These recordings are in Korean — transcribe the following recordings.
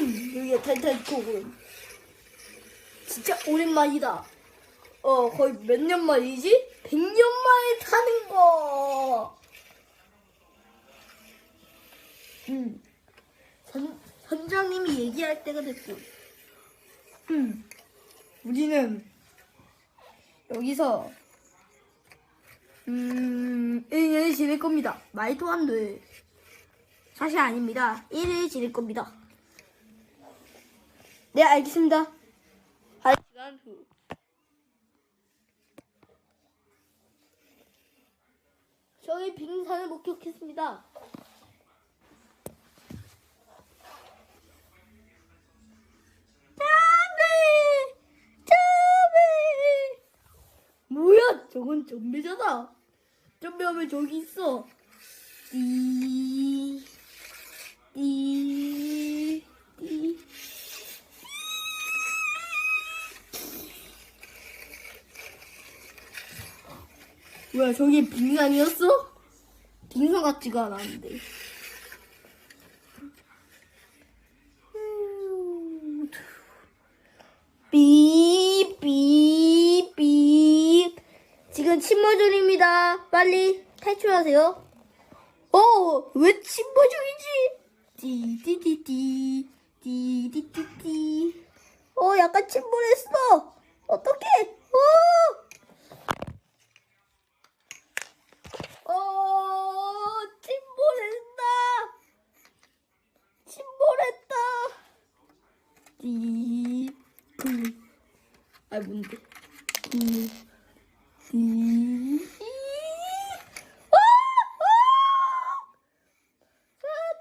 음, 여기가 타이타니코군. 진짜 오랜만이다. 어, 거의 몇 년 만이지? 100년 만에 타는 거. 음, 선, 선장님이 얘기할 때가 됐고. 음, 우리는 여기서 음, 1년을 지낼 겁니다. 말도 안 돼. 사실 아닙니다. 1일 지낼 겁니다. 네, 알겠습니다. 한 시간 후. 저희 빙산을 목격했습니다. 짜베! 짜베! 뭐야? 저건 좀비잖아. 좀비 하면 저기 있어. 띠, 띠, 띠. 뭐야, 저기 빙산이었어? 빙산 같지가 않았는데. 음, 삐, 삐, 삐. 지금 침몰 중입니다. 빨리 탈출하세요. 어, 왜 침몰 중이지? 띠띠띠띠, 띠띠띠띠. 어, 약간 침몰했어. 어떡해? 어! 어, 침몰했다. 침몰했다. 띠, 그. 아, 뭔데?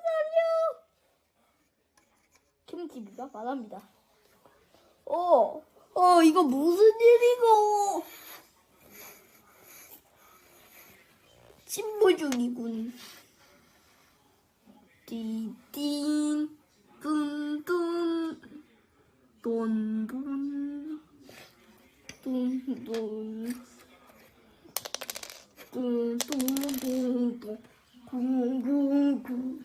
살려! 김TV가 말합니다. 어, 어, 이거 무슨 일이고? 침몰 중이군. 돈돈, 뚠뚠, 뚠뚠뚠뚠, 쿵쿵쿵,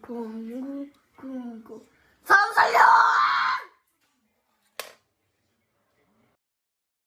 쿵쿵쿵쿵. 사람 살려!